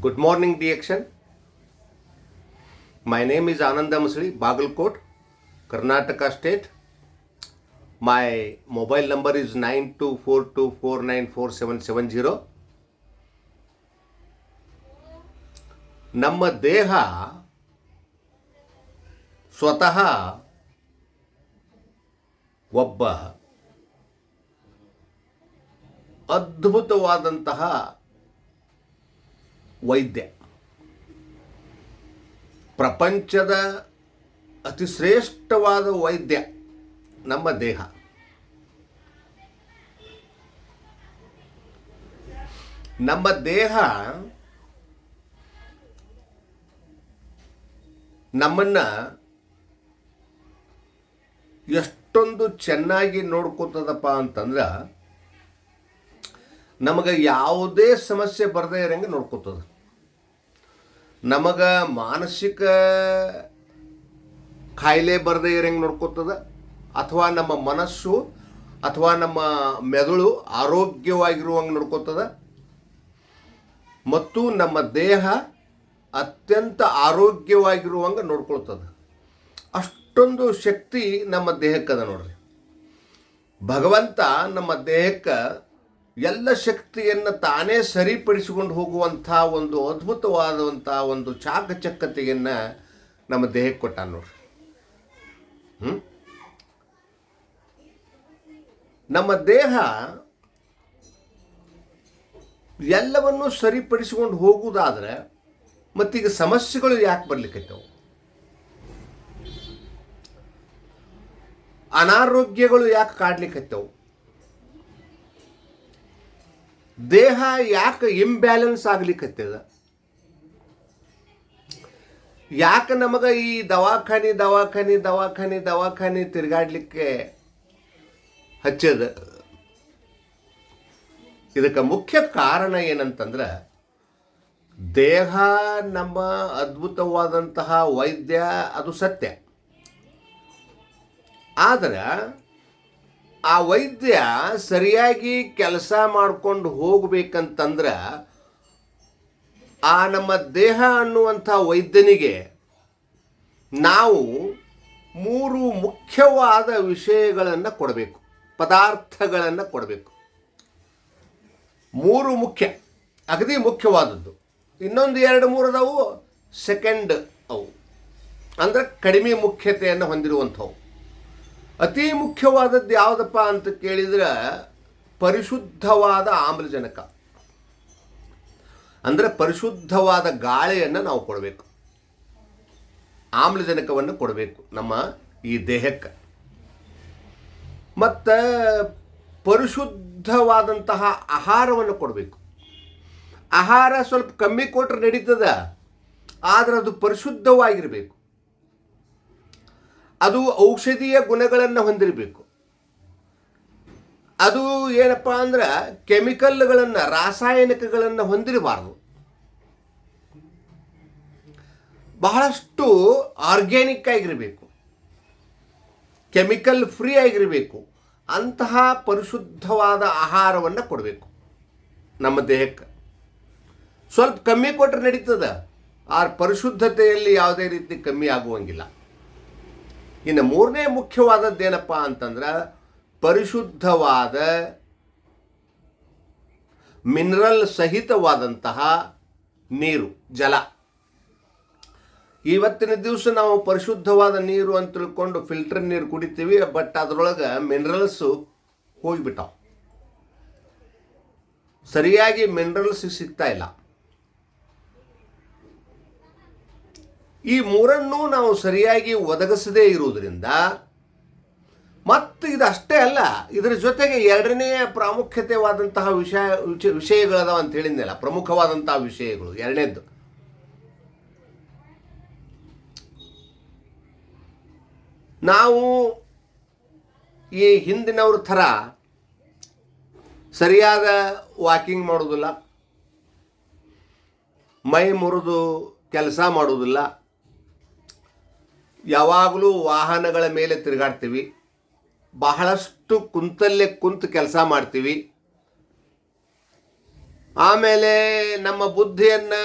Good morning, DXN. My name is Ananda Masli, Bagalkot, Karnataka State. My mobile number is 9242494770. ನಮ್ಮ ದೇಹ ಸ್ವತಃ ಒಬ್ಬ ಅದ್ಭುತವಾದಂತಹ ವೈದ್ಯ. ಪ್ರಪಂಚದ ಅತಿ ಶ್ರೇಷ್ಠವಾದ ವೈದ್ಯ ನಮ್ಮ ದೇಹ. ನಮ್ಮ ದೇಹ ನಮ್ಮನ್ನ ಎಷ್ಟೊಂದು ಚೆನ್ನಾಗಿ ನೋಡ್ಕೋತದಪ್ಪ ಅಂತಂದ್ರೆ ನಮಗೆ ಯಾವುದೇ ಸಮಸ್ಯೆ ಬರದೇ ಇರಂಗೆ ನೋಡ್ಕೋತದ. ನಮಗೆ ಮಾನಸಿಕ ಕಾಯಿಲೆ ಬರದೇ ಇರಂಗೆ ನೋಡ್ಕೊತದ. ಅಥವಾ ನಮ್ಮ ಮನಸ್ಸು, ಅಥವಾ ನಮ್ಮ ಮೆದುಳು ಆರೋಗ್ಯವಾಗಿರುವಂಗೆ ನೋಡ್ಕೊತದ. ಮತ್ತು ನಮ್ಮ ದೇಹ ಅತ್ಯಂತ ಆರೋಗ್ಯವಾಗಿರುವಂಗೆ ನೋಡ್ಕೊಳ್ತದ. ಅಷ್ಟೊಂದು ಶಕ್ತಿ ನಮ್ಮ ದೇಹಕ್ಕದ ನೋಡ್ರಿ. ಭಗವಂತ ನಮ್ಮ ದೇಹಕ್ಕೆ ಎಲ್ಲ ಶಕ್ತಿಯನ್ನು ತಾನೇ ಸರಿಪಡಿಸಿಕೊಂಡು ಹೋಗುವಂಥ ಒಂದು ಅದ್ಭುತವಾದಂಥ ಒಂದು ಚಾಕಚಕ್ಯತೆಯನ್ನು ನಮ್ಮ ದೇಹಕ್ಕೆ ಕೊಟ್ಟ ನೋಡ್ರಿ? ನಮ್ಮ ದೇಹ ಎಲ್ಲವನ್ನು ಸರಿಪಡಿಸಿಕೊಂಡು ಹೋಗುವುದಾದ್ರೆ ಮತ್ತೀಗ ಸಮಸ್ಯೆಗಳು ಯಾಕೆ ಬರ್ಲಿಕ್ಕೈತವು ಅನಾರೋಗ್ಯಗಳು ಯಾಕೆ ಕಾಡ್ಲಿಕ್ಕತ್ತವು ದೇಹ ಯಾಕೆ ಇಂಬ್ಯಾಲೆನ್ಸ್ ಆಗ್ಲಿಕ್ಕತ್ತದ ಯಾಕೆ ನಮಗೆ ಈ ದವಾಖಾನೆ ದವಾಖಾನೆ ದವಾಖಾನೆ ದವಾಖಾನೆ ತಿರುಗಾಡ್ಲಿಕ್ಕೆ ಹಚ್ಚದ? ಇದಕ್ಕೆ ಮುಖ್ಯ ಕಾರಣ ಏನಂತಂದ್ರೆ, ದೇಹ ನಮ್ಮ ಅದ್ಭುತವಾದಂತಹ ವೈದ್ಯ ಅದು ಸತ್ಯ. ಆದರೆ ಆ ವೈದ್ಯ ಸರಿಯಾಗಿ ಕೆಲಸ ಮಾಡ್ಕೊಂಡು ಹೋಗಬೇಕಂತಂದ್ರೆ ಆ ನಮ್ಮ ದೇಹ ಅನ್ನುವಂಥ ವೈದ್ಯನಿಗೆ ನಾವು ಮೂರು ಮುಖ್ಯವಾದ ವಿಷಯಗಳನ್ನು ಕೊಡಬೇಕು. ಪದಾರ್ಥಗಳನ್ನು ಕೊಡಬೇಕು. ಮೂರು ಮುಖ್ಯ. ಅಗದಿ ಮುಖ್ಯವಾದದ್ದು. ಇನ್ನೊಂದು ಎರಡು ಮೂರು ಅದಾವು ಸೆಕೆಂಡ್ ಅವು. ಅಂದ್ರೆ ಕಡಿಮೆ ಮುಖ್ಯತೆಯನ್ನು ಹೊಂದಿರುವಂಥವು. ಅತಿ ಮುಖ್ಯವಾದದ್ದು ಯಾವುದಪ್ಪ ಅಂತ ಕೇಳಿದ್ರೆ ಪರಿಶುದ್ಧವಾದ ಆಮ್ಲಜನಕ. ಅಂದರೆ ಪರಿಶುದ್ಧವಾದ ಗಾಳಿಯನ್ನು ನಾವು ಕೊಡಬೇಕು. ಆಮ್ಲಜನಕವನ್ನು ಕೊಡಬೇಕು ನಮ್ಮ ಈ ದೇಹಕ್ಕೆ. ಮತ್ತು ಪರಿಶುದ್ಧವಾದಂತಹ ಆಹಾರವನ್ನು ಕೊಡಬೇಕು. ಆಹಾರ ಸ್ವಲ್ಪ ಕಮ್ಮಿ ಕೊಟ್ಟರೆ ನಡೀತದ, ಆದರೆ ಅದು ಪರಿಶುದ್ಧವಾಗಿರಬೇಕು. ಅದು ಔಷಧೀಯ ಗುಣಗಳನ್ನು ಹೊಂದಿರಬೇಕು. ಅದು ಏನಪ್ಪ ಅಂದ್ರೆ ಕೆಮಿಕಲ್ಗಳನ್ನು, ರಾಸಾಯನಿಕಗಳನ್ನು ಹೊಂದಿರಬಾರದು. ಬಹಳಷ್ಟು ಆರ್ಗ್ಯಾನಿಕ್ ಆಗಿರಬೇಕು. ಕೆಮಿಕಲ್ ಫ್ರೀ ಆಗಿರಬೇಕು. ಅಂತಹ ಪರಿಶುದ್ಧವಾದ ಆಹಾರವನ್ನು ಕೊಡಬೇಕು ನಮ್ಮ ದೇಹಕ್ಕೆ. ಸ್ವಲ್ಪ ಕಮ್ಮಿ ಕೊಟ್ಟರೆ ನಡೀತದ. ಆ ಪರಿಶುದ್ಧತೆಯಲ್ಲಿ ಯಾವುದೇ ರೀತಿ ಕಮ್ಮಿ ಆಗುವಂಗಿಲ್ಲ. ಇನ್ನು ಮೂರನೇ ಮುಖ್ಯವಾದದ್ದೇನಪ್ಪ ಅಂತಂದ್ರೆ ಪರಿಶುದ್ಧವಾದ ಮಿನರಲ್ ಸಹಿತವಾದಂತಹ ನೀರು, ಜಲ. ಇವತ್ತಿನ ದಿವಸ ನಾವು ಪರಿಶುದ್ಧವಾದ ನೀರು ಅಂತ ತಿಳ್ಕೊಂಡು ಫಿಲ್ಟರ್ ನೀರು ಕುಡಿತೀವಿ, ಬಟ್ ಅದರೊಳಗೆ ಮಿನರಲ್ಸು ಹೋಗಿಬಿಟ್ಟಾವ. ಸರಿಯಾಗಿ ಮಿನರಲ್ಸ್ ಸಿಗ್ತಾ ಇಲ್ಲ. ಈ ಮೂರನ್ನೂ ನಾವು ಸರಿಯಾಗಿ ಒದಗಿಸದೇ ಇರುವುದರಿಂದ ಮತ್ತು ಇದಷ್ಟೇ ಅಲ್ಲ, ಇದರ ಜೊತೆಗೆ ಎರಡನೇ ಪ್ರಾಮುಖ್ಯತೆವಾದಂತಹ ವಿಷಯ, ವಿಷ, ವಿಷಯಗಳದಾವ ಅಂತ ಹೇಳಿದ್ನಲ್ಲ, ಪ್ರಮುಖವಾದಂತಹ ವಿಷಯಗಳು, ಎರಡನೇದ್ದು. ನಾವು ಈ ಹಿಂದಿನವ್ರ ಥರ ಸರಿಯಾದ ವಾಕಿಂಗ್ ಮಾಡೋದಿಲ್ಲ ಮೈ ಮುರಿದು ಕೆಲಸ ಮಾಡೋದಿಲ್ಲ ಯಾವಾಗಲೂ ವಾಹನಗಳ ಮೇಲೆ ತಿರುಗಾಡ್ತೀವಿ. ಬಹಳಷ್ಟು ಕುಂತಲ್ಲೇ ಕುಂತು ಕೆಲಸ ಮಾಡ್ತೀವಿ. ಆಮೇಲೆ ನಮ್ಮ ಬುದ್ಧಿಯನ್ನು,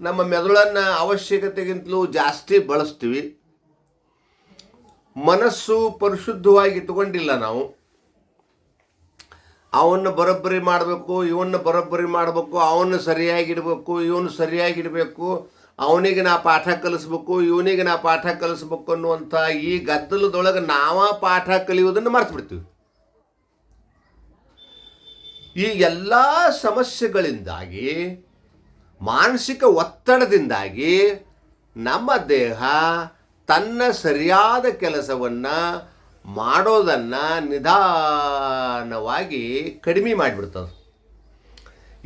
ನಮ್ಮ ಮೆದುಳನ್ನು ಅವಶ್ಯಕತೆಗಿಂತಲೂ ಜಾಸ್ತಿ ಬಳಸ್ತೀವಿ. ಮನಸ್ಸು ಪರಿಶುದ್ಧವಾಗಿ ಇಟ್ಕೊಂಡಿಲ್ಲ ನಾವು. ಅವನ್ನ ಬರೋಬ್ಬರಿ ಮಾಡಬೇಕು, ಇವನ್ನ ಬರೋಬ್ಬರಿ ಮಾಡಬೇಕು, ಅವನ್ನ ಸರಿಯಾಗಿ ಇಡಬೇಕು ಇವನು ಸರಿಯಾಗಿ ಇಡಬೇಕು. ಅವನಿಗೆ ನಾ ಪಾಠ ಕಲಿಸ್ಬೇಕು, ಇವನಿಗೆ ನಾ ಪಾಠ ಕಲಿಸ್ಬೇಕು ಅನ್ನುವಂಥ ಈ ಗದ್ದಲದೊಳಗೆ ನಾವ ಪಾಠ ಕಲಿಯುವುದನ್ನು ಮರೆತು ಈ ಎಲ್ಲ ಸಮಸ್ಯೆಗಳಿಂದಾಗಿ, ಮಾನಸಿಕ ಒತ್ತಡದಿಂದಾಗಿ ನಮ್ಮ ದೇಹ ತನ್ನ ಸರಿಯಾದ ಕೆಲಸವನ್ನು ಮಾಡೋದನ್ನು ನಿಧಾನವಾಗಿ ಕಡಿಮೆ ಮಾಡಿಬಿಡ್ತದೆ.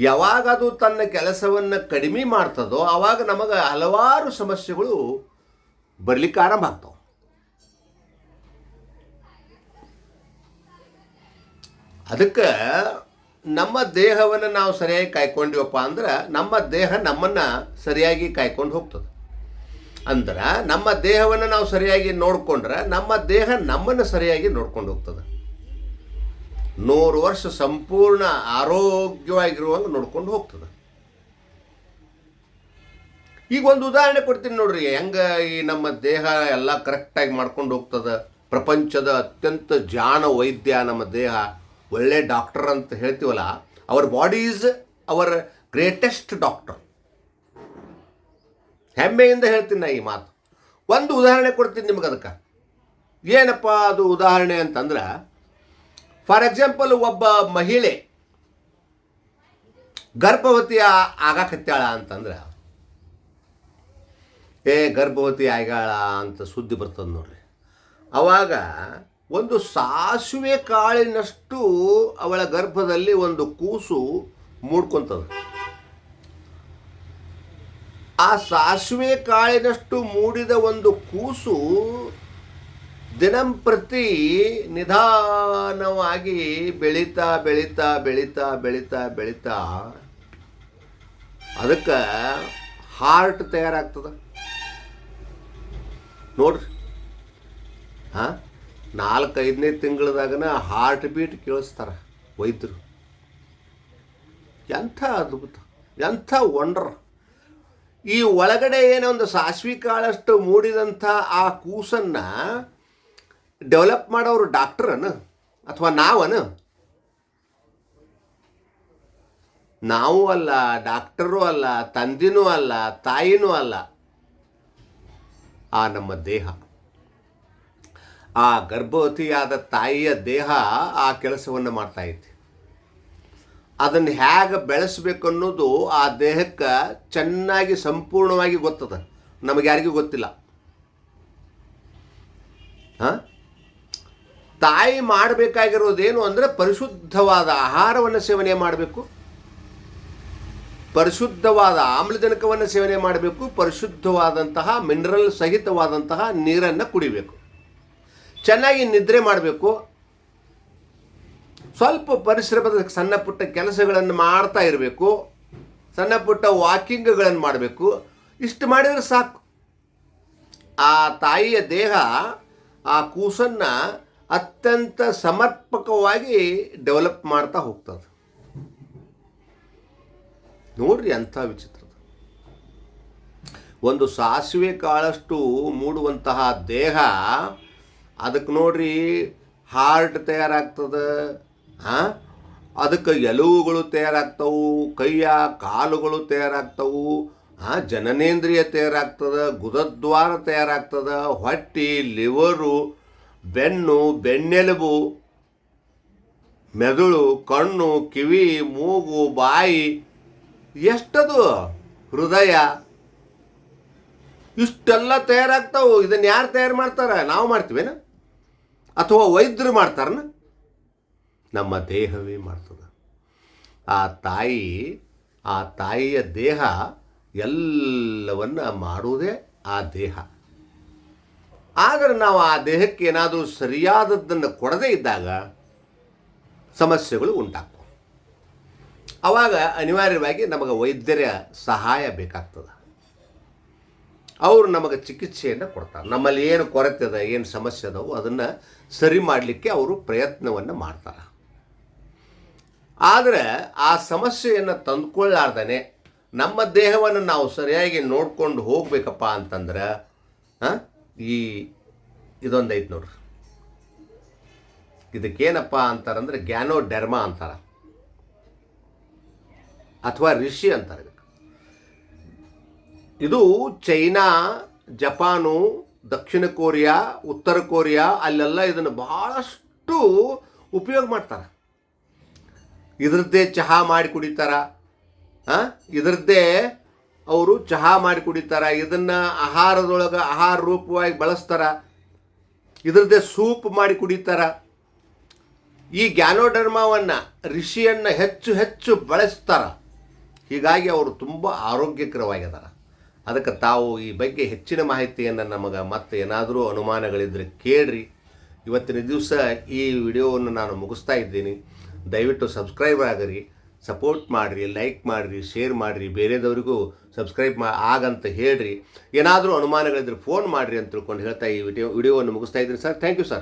ಯಾವಾಗ ಅದು ತನ್ನ ಕೆಲಸವನ್ನು ಕಡಿಮೆ ಮಾಡ್ತದೋ ಆವಾಗ ನಮಗೆ ಹಲವಾರು ಸಮಸ್ಯೆಗಳು ಬರಲಿಕ್ಕೆ ಆರಂಭ ಆಗ್ತವೆ. ಅದಕ್ಕೆ ನಮ್ಮ ದೇಹವನ್ನು ನಾವು ಸರಿಯಾಗಿ ಕಾಯ್ಕೊಂಡಿವಪ್ಪ ಅಂದ್ರೆ ನಮ್ಮ ದೇಹ ನಮ್ಮನ್ನು ಸರಿಯಾಗಿ ಕಾಯ್ಕೊಂಡು ಹೋಗ್ತದೆ. ಅಂದ್ರೆ ನಮ್ಮ ದೇಹವನ್ನು ನಾವು ಸರಿಯಾಗಿ ನೋಡಿಕೊಂಡ್ರೆ ನಮ್ಮ ದೇಹ ನಮ್ಮನ್ನು ಸರಿಯಾಗಿ ನೋಡ್ಕೊಂಡು ಹೋಗ್ತದೆ. ನೂರು ವರ್ಷ ಸಂಪೂರ್ಣ ಆರೋಗ್ಯವಾಗಿರುವಂಗೆ ನೋಡ್ಕೊಂಡು ಹೋಗ್ತದೆ. ಈಗ ಒಂದು ಉದಾಹರಣೆ ಕೊಡ್ತೀನಿ ನೋಡ್ರಿ, ಹೆಂಗೆ ಈ ನಮ್ಮ ದೇಹ ಎಲ್ಲ ಕರೆಕ್ಟಾಗಿ ಮಾಡ್ಕೊಂಡು ಹೋಗ್ತದೆ. ಪ್ರಪಂಚದ ಅತ್ಯಂತ ಜಾಣ ವೈದ್ಯ ನಮ್ಮ ದೇಹ, ಒಳ್ಳೆ ಡಾಕ್ಟರ್ ಅಂತ ಹೇಳ್ತೀವಲ್ಲ, our body is our greatest doctor ಹೆಮ್ಮೆಯಿಂದ ಹೇಳ್ತೀನಿ ನಾ ಈ ಮಾತು. ಒಂದು ಉದಾಹರಣೆ ಕೊಡ್ತೀನಿ ನಿಮ್ಗೆ ಅದಕ್ಕೆ. ಏನಪ್ಪ ಅದು ಉದಾಹರಣೆ ಅಂತಂದ್ರೆ ಫಾರ್ ಎಕ್ಸಾಂಪಲ್ ಒಬ್ಬ ಮಹಿಳೆ ಗರ್ಭವತಿ ಆಗಾಕತ್ತಾಳ ಅಂತಂದ್ರೆ, ಏ, ಗರ್ಭವತಿ ಆಗ್ಯಾಳ ಅಂತ ಸುದ್ದಿ ಬರ್ತದೆ ನೋಡ್ರಿ. ಅವಾಗ ಒಂದು ಸಾಸಿವೆ ಕಾಳಿನಷ್ಟು ಅವಳ ಗರ್ಭದಲ್ಲಿ ಒಂದು ಕೂಸು ಮೂಡ್ಕೊಂತದ. ಆ ಸಾಸಿವೆ ಕಾಳಿನಷ್ಟು ಮೂಡಿದ ಒಂದು ಕೂಸು ದಿನಂಪ್ರತಿ ನಿಧಾನವಾಗಿ ಬೆಳೀತಾ ಬೆಳೀತಾ ಬೆಳೀತಾ ಬೆಳೀತಾ ಬೆಳೀತಾ ಅದಕ್ಕೆ ಹಾರ್ಟ್ ತಯಾರಾಗ್ತದ. ನೋಡ್ರಿ. ಹಾಂ? ನಾಲ್ಕೈದನೇ ತಿಂಗಳದಾಗನ ಹಾರ್ಟ್ ಬೀಟ್ ಕೇಳಿಸ್ತಾರ ವೈದ್ಯರು. ಎಂಥ ಅದ್ಭುತ. ಎಂಥ ವಂಡರ್ ಈ ಒಳಗಡೆ ಏನೋ ಒಂದು ಸಾಸ್ವಿ ಕಾಳಷ್ಟು ಮೂಡಿದಂಥ ಆ ಕೂಸನ್ನು ಡೆವಲಪ್ ಮಾಡೋರು ಡಾಕ್ಟ್ರನ ಅಥವಾ ನಾವನ? ನಾವು ಅಲ್ಲ, ಡಾಕ್ಟರು ಅಲ್ಲ, ತಂದಿನೂ ಅಲ್ಲ, ತಾಯಿನೂ ಅಲ್ಲ. ಆ ನಮ್ಮ ದೇಹ. ಆ ಗರ್ಭವತಿಯಾದ ತಾಯಿಯ ದೇಹ ಆ ಕೆಲಸವನ್ನು ಮಾಡ್ತಾ ಐತಿ ಅದನ್ನು ಹೇಗೆ ಬೆಳೆಸ್ಬೇಕು ಅನ್ನೋದು ಆ ದೇಹಕ್ಕೆ ಚೆನ್ನಾಗಿ ಸಂಪೂರ್ಣವಾಗಿ ಗೊತ್ತದ. ನಮಗೆ ಯಾರಿಗೂ ಗೊತ್ತಿಲ್ಲ. ಹಾಂ? ತಾಯಿ ಮಾಡಬೇಕಾಗಿರೋದೇನು ಅಂದರೆ ಪರಿಶುದ್ಧವಾದ ಆಹಾರವನ್ನು ಸೇವನೆ ಮಾಡಬೇಕು. ಪರಿಶುದ್ಧವಾದ ಆಮ್ಲಜನಕವನ್ನು ಸೇವನೆ ಮಾಡಬೇಕು. ಪರಿಶುದ್ಧವಾದಂತಹ ಮಿನರಲ್ ಸಹಿತವಾದಂತಹ ನೀರನ್ನು ಕುಡಿಬೇಕು. ಚೆನ್ನಾಗಿ ನಿದ್ರೆ ಮಾಡಬೇಕು. ಸ್ವಲ್ಪ ಪರಿಶ್ರಮದ ಸಣ್ಣ ಪುಟ್ಟ ಕೆಲಸಗಳನ್ನು ಮಾಡ್ತಾ ಇರಬೇಕು. ಸಣ್ಣ ಪುಟ್ಟ ವಾಕಿಂಗ್ಗಳನ್ನು ಮಾಡಬೇಕು. ಇಷ್ಟು ಮಾಡಿದರೆ ಸಾಕು. ಆ ತಾಯಿಯ ದೇಹ, ಆ ಕೂಸನ್ನು ಅತ್ಯಂತ ಸಮರ್ಪಕವಾಗಿ ಡೆವಲಪ್ ಮಾಡ್ತಾ ಹೋಗ್ತದೆ. ನೋಡ್ರಿ ಅಂಥ ವಿಚಿತ್ರದ ಒಂದು ಸಾಸಿವೆ ಕಾಳಷ್ಟು ಮೂಡುವಂತಹ ದೇಹ, ಅದಕ್ಕೆ ನೋಡ್ರಿ ಹಾರ್ಟ್ ತಯಾರಾಗ್ತದೆ ಹಾಂ ಅದಕ್ಕೆ ಎಲುವುಗಳು ತಯಾರಾಗ್ತವು, ಕೈಯ ಕಾಲುಗಳು ತಯಾರಾಗ್ತವು ಹಾಂ ಜನನೇಂದ್ರಿಯ ತಯಾರಾಗ್ತದೆ, ಗುದದ್ವಾರ ತಯಾರಾಗ್ತದೆ, ಹೊಟ್ಟಿ ಲಿವರು ಬೆನ್ನು, ಬೆನ್ನೆಲುಬು, ಮೆದುಳು, ಕಣ್ಣು, ಕಿವಿ, ಮೂಗು, ಬಾಯಿ, ಎಷ್ಟದು ಹೃದಯ? ಇಷ್ಟೆಲ್ಲ ತಯಾರಾಗ್ತಾವು. ಇದನ್ನು ಯಾರು ತಯಾರು ಮಾಡ್ತಾರೆ? ನಾವು ಮಾಡ್ತೀವೇನ? ಅಥವಾ ವೈದ್ಯರು ಮಾಡ್ತಾರನ? ನಮ್ಮ ದೇಹವೇ ಮಾಡ್ತದೆ. ಆ ತಾಯಿ, ಆ ತಾಯಿಯ ದೇಹ ಎಲ್ಲವನ್ನು ಮಾಡುವುದೇ ಆ ದೇಹ. ಆದರೆ ನಾವು ಆ ದೇಹಕ್ಕೆ ಏನಾದರೂ ಸರಿಯಾದದ್ದನ್ನು ಕೊಡದೇ ಇದ್ದಾಗ ಸಮಸ್ಯೆಗಳು ಉಂಟಾಗ್ತವೆ. ಆವಾಗ ಅನಿವಾರ್ಯವಾಗಿ ನಮಗೆ ವೈದ್ಯರ ಸಹಾಯ ಬೇಕಾಗ್ತದೆ. ಅವರು ನಮಗೆ ಚಿಕಿತ್ಸೆಯನ್ನು ಕೊಡ್ತಾರೆ. ನಮ್ಮಲ್ಲಿ ಏನು ಕೊರತೆ ಅದ, ಏನು ಸಮಸ್ಯೆ ಅದಾವು ಅದನ್ನು ಸರಿ ಮಾಡಲಿಕ್ಕೆ ಅವರು ಪ್ರಯತ್ನವನ್ನು ಮಾಡ್ತಾರೆ. ಆದರೆ ಆ ಸಮಸ್ಯೆಯನ್ನು ತಂದುಕೊಳ್ಳಾರ್ದೇ ನಮ್ಮ ದೇಹವನ್ನು ನಾವು ಸರಿಯಾಗಿ ನೋಡ್ಕೊಂಡು ಹೋಗ್ಬೇಕಪ್ಪ ಅಂತಂದ್ರೆ, ಹಾಂ? ಈ ಇದೊಂದು ಐತೆ ನೋಡ್ರಿ ಇದಕ್ಕೇನಪ್ಪ ಅಂತಾರಂದ್ರೆ ಗ್ಯಾನೋ ಡೆರ್ಮಾ ಅಂತಾರ ಅಥವಾ ರಿಷಿ ಅಂತಾರೆ. ಇದು ಚೈನಾ, ಜಪಾನು, ದಕ್ಷಿಣ ಕೊರಿಯಾ, ಉತ್ತರ ಕೊರಿಯಾ ಅಲ್ಲೆಲ್ಲ ಇದನ್ನು ಬಹಳಷ್ಟು ಉಪಯೋಗ ಮಾಡ್ತಾರೆ ಇದ್ರದ್ದೇ ಚಹಾ ಮಾಡಿ ಕುಡಿತಾರ? ಇದ್ರದ್ದೇ ಅವರು ಚಹಾ ಮಾಡಿ ಕುಡಿತಾರ, ಇದನ್ನು ಆಹಾರದೊಳಗೆ ಆಹಾರ ರೂಪವಾಗಿ ಬಳಸ್ತಾರ, ಇದರದ್ದೇ ಸೂಪ್ ಮಾಡಿ ಕುಡಿತಾರ. ಈ ಗ್ಯಾನೋಡರ್ಮಾವನ್ನು ಋಷಿಯನ್ನು ಹೆಚ್ಚು ಹೆಚ್ಚು ಬಳಸ್ತಾರ. ಹೀಗಾಗಿ ಅವರು ತುಂಬ ಆರೋಗ್ಯಕರವಾಗಿದ್ದಾರೆ ಅದಕ್ಕೆ ತಾವು ಈ ಬಗ್ಗೆ ಹೆಚ್ಚಿನ ಮಾಹಿತಿಯನ್ನು ನಮಗೆ ಮತ್ತೆ ಏನಾದರೂ ಅನುಮಾನಗಳಿದ್ದರೆ ಕೇಳ್ರಿ. ಇವತ್ತಿನ ದಿವಸ ಈ ವಿಡಿಯೋವನ್ನು ನಾನು ಮುಗಿಸ್ತಾ ಇದ್ದೀನಿ. ದಯವಿಟ್ಟು ಸಬ್ಸ್ಕ್ರೈಬ್ ಆಗಿರಿ. ಸಪೋರ್ಟ್ ಮಾಡಿರಿ ಲೈಕ್ ಮಾಡಿರಿ ಶೇರ್ ಮಾಡಿರಿ, ಬೇರೆದವರಿಗೂ ಸಬ್ಸ್ಕ್ರೈಬ್ ಮಾ ಆಗಂತ ಹೇಳ್ರಿ. ಏನಾದರೂ ಅನುಮಾನಗಳಿದ್ರೆ ಫೋನ್ ಮಾಡಿರಿ ಅಂತ ತಿಳ್ಕೊಂಡು ಹೇಳ್ತಾ ಈ ವಿಡಿಯೋ ವಿಡಿಯೋವನ್ನು ಮುಗಿಸ್ತಾ ಇದ್ದೀನಿ ಸರ್. Thank you sir